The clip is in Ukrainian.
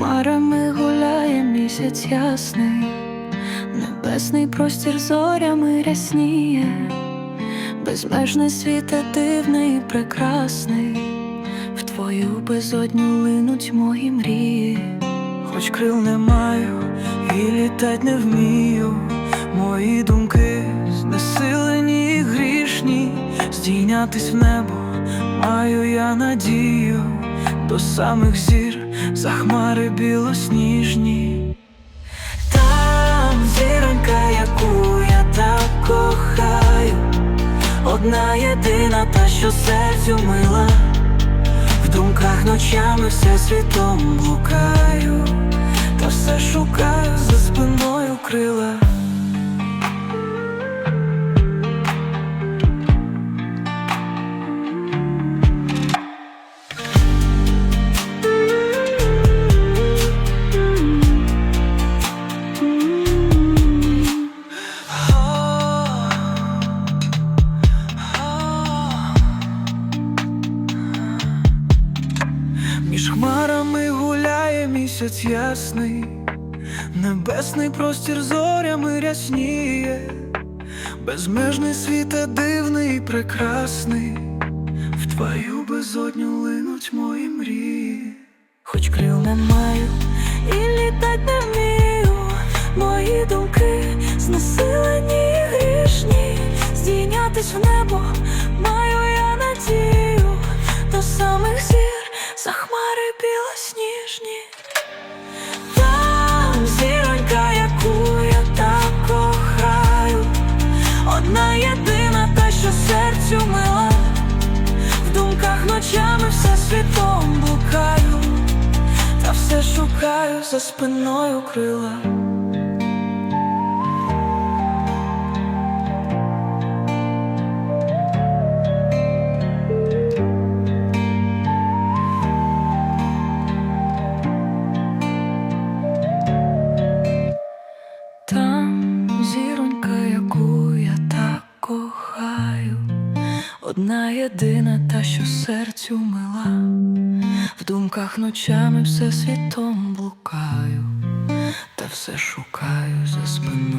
хмарами гуляє місяць ясний, небесний простір зорями рясніє, безмежний світ а дивний і прекрасний, в твою безодню линуть мої мрії. Хоч крил не маю і літать не вмію, мої думки знесилені і грішні, здійнятись в небо маю я надію, до самих зір за хмари білосніжні. Там зіронька, яку я так кохаю, одна єдина, та що серцю мила. В думках ночами все світом блукаю, та все шукаю за спиною крила. Хмарами гуляє місяць ясний, небесний простір зорями рясніє, безмежний світ а дивний і прекрасний, в твою безодню линуть мої мрії, хоч крил не маю і літать не вмію, мої думки знесилені і грішні, здійнятись в небо маю я надію. До самих зір за хмари білосніжні. Там зіронька, яку я так кохаю, одна єдина, та що серцю мила, в думках ночами все світом блукаю, та все шукаю за спиною крила. Одна єдина, та що серцю мила, в думках ночами все світом блукаю, та все шукаю за спиною.